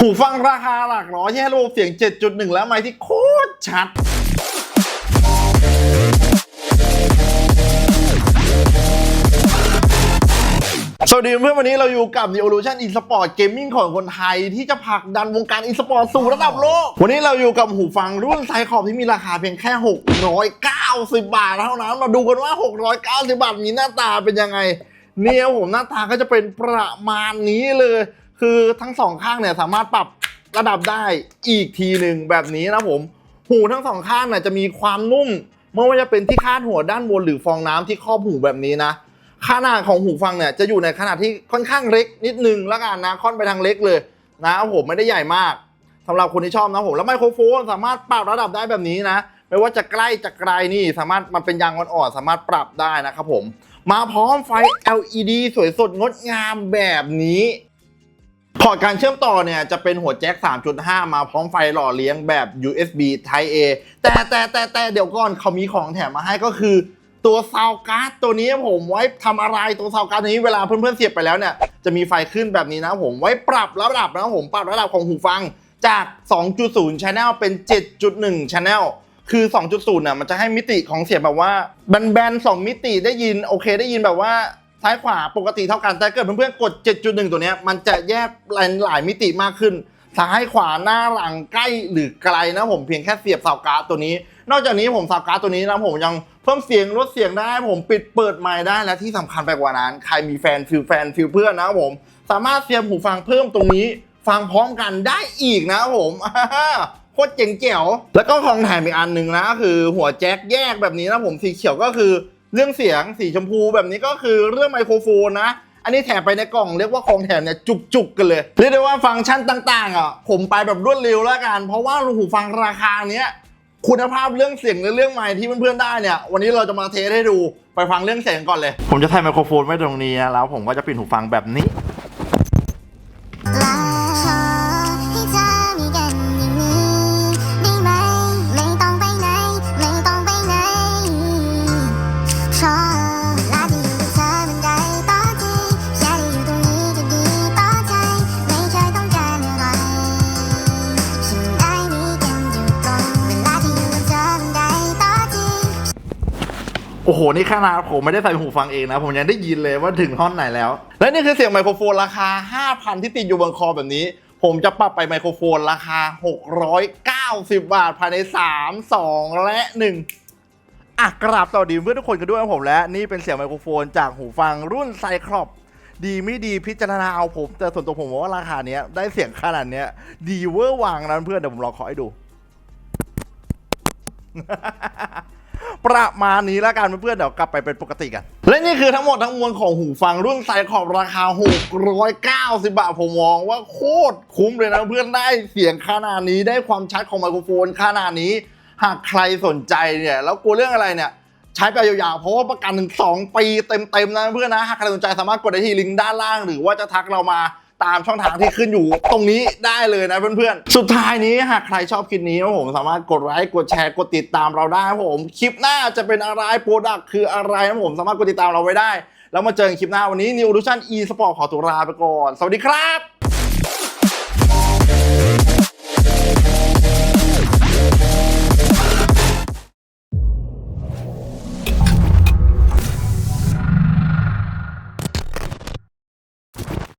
หูฟังราคาหลักร้อยที่ให้ระบบเสียง 7.1 แล้วไมค์ที่โคตรชัดสวัสดีเพื่อนวันนี้เราอยู่กับ The Evolution eSport Gaming ของคนไทย ที่จะผลักดันวงการ eSport สู่ระดับโลก วันนี้เราอยู่กับหูฟังรุ่นไซคอบที่มีราคาเพียงแค่ 690 บาทเท่านั้น มาดูกันว่า 690 บาทมีหน้าตาเป็นยังไง เนี่ยผมหน้าตาก็จะเป็นประมาณนี้เลย คือทั้งสองข้างเนี่ยสามารถปรับระดับได้อีกทีหนึ่งแบบนี้นะผม หูทั้งสองข้างเนี่ยจะมีความนุ่มไม่ว่าจะเป็นที่คาดหัวด้านบนหรือฟองน้ำที่ครอบหูแบบนี้นะขนาดของหูฟังเนี่ยจะอยู่ในขนาดที่ค่อนข้างเล็กนิดนึงแล้วกันนะค่อนไปทางเล็กเลยนะผมไม่ได้ใหญ่มากสำหรับคนที่ชอบนะผมแล้วไมโครโฟนสามารถปรับระดับได้แบบนี้นะไม่ว่าจะใกล้จะไกลนี่สามารถมันเป็นยางอ่อนๆสามารถปรับได้นะครับผม มาพร้อมไฟ LED สวยสดงดงามแบบนี้ พอร์ตการเชื่อมต่อเนี่ยจะเป็นหัวแจ็ค 3.5 มาพร้อมไฟหล่อเลี้ยงแบบ USB Type A แต่แต่แต่แต่เดี๋ยวก่อนเขามีของแถมมาให้ก็คือ ตัวซาวการ์ดตัวนี้ผมไว้ทำอะไรตัวซาวการ์ดตัวนี้เวลาเพื่อนๆเสียบไปแล้วเนี่ยจะมีไฟขึ้นแบบนี้นะผมไว้ปรับระดับนะผมปรับระดับของหูฟังจาก 2.0 Channel เป็น 7.1 Channel คือ 2.0น่ะมันจะให้มิติของเสียงแบบว่าแบนๆ2มิติได้ยินโอเคได้ยินแบบว่า ซ้ายขวาปกติเท่ากัน แต่เกิดเพื่อนๆกด 7.1 ตัวนี้มันจะแยกหลายมิติมากขึ้น ซ้ายขวาหน้าหลังใกล้หรือไกลนะผมเพียงแค่เสียบสาวการ์ดตัวนี้ นอกจากนี้ผมสาวการ์ดตัวนี้นะผมยังเพิ่มเสียงลดเสียงได้ผมปิดเปิดไมค์ได้และที่สำคัญไปกว่านั้น ใครมีแฟนฟิลแฟนฟิลเพื่อนนะผม สามารถเสียบหูฟังเพิ่มตรงนี้ ฟังพร้อมกันได้อีกนะผมโคตรเจ๋งแจ๋วแล้วก็ของแถมอีกอันหนึ่งนะคือหัวแจ็คแยกแบบนี้นะผมสีเขียวก็คือ เรื่องเสียงสีชมพูแบบนี้ก็คือเรื่องไมโครโฟนนะ อันนี้แถมไปในกล่องเรียกว่าของแถมเนี่ยจุกๆกันเลย เรียกได้ว่าฟังก์ชันต่างๆอะผมไปแบบรวดเร็วแล้วกัน เพราะว่าหูฟังราคาเนี้ยคุณภาพเรื่องเสียงและเรื่องไมค์ที่เพื่อนๆได้เนี่ย วันนี้เราจะมาเทสให้ดูไปฟังเรื่องเสียงก่อนเลย ผมจะใส่ไมโครโฟนไว้ตรงนี้นะแล้วผมก็จะปิดหูฟังแบบนี้ โอ้โห นี่ขนาดผมไม่ได้ใส่หูฟังเองนะ ผมยังได้ยินเลยว่าถึงท่อนไหนแล้ว และนี่คือเสียงไมโครโฟนราคา 5,000 ที่ติดอยู่บนคอแบบนี้ ผมจะปรับไปไมโครโฟนราคา 690 บาท ภายใน 3 2 และ 1อะกราบต่อดีเพื่อนทุกคนกันด้วยผมและ นี่เป็นเสียงไมโครโฟนจากหูฟังรุ่นไซครอปดีไม่ดีพิจารณาเอาผม แต่ส่วนตัวผมว่าราคาเนี้ยได้เสียงขนาดเนี้ย ดีเวอร์วังนะเพื่อนเดี๋ยวผมลองขอให้ดู ประมาณนี้แล้วกันเพื่อนๆเดี๋ยวกลับไปเป็นปกติกัน และนี่คือทั้งหมดทั้งมวลของหูฟังรุ่นไซคอบราคา 690 บาทผมมองว่าโคตรคุ้มเลยนะเพื่อนได้เสียงขนาดนี้ได้ความชัดของไมโครโฟนขนาดนี้ หากใครสนใจเนี่ยแล้วกลัวเรื่องอะไรเนี่ยใช้ไปยาวๆ เพราะว่าประกันถึง2ปีเต็มๆนะเพื่อนนะ หากใครสนใจสามารถกดได้ที่ลิงก์ด้านล่าง หรือว่าจะทักเรามา ตามช่องทางที่ขึ้นอยู่ตรงนี้ได้เลยนะเพื่อนๆ สุดท้ายนี้หากใครชอบคลิปนี้นะผมสามารถกดไลค์กดแชร์กดติดตามเราได้นะผมคลิปหน้าจะเป็นอะไรโปรดักคืออะไรนะผมสามารถกดติดตามเราไว้ได้ แล้วมาเจอกันคลิปหน้าวันนี้ New Evolution E Sport ขอตัวลาไปก่อน สวัสดีครับ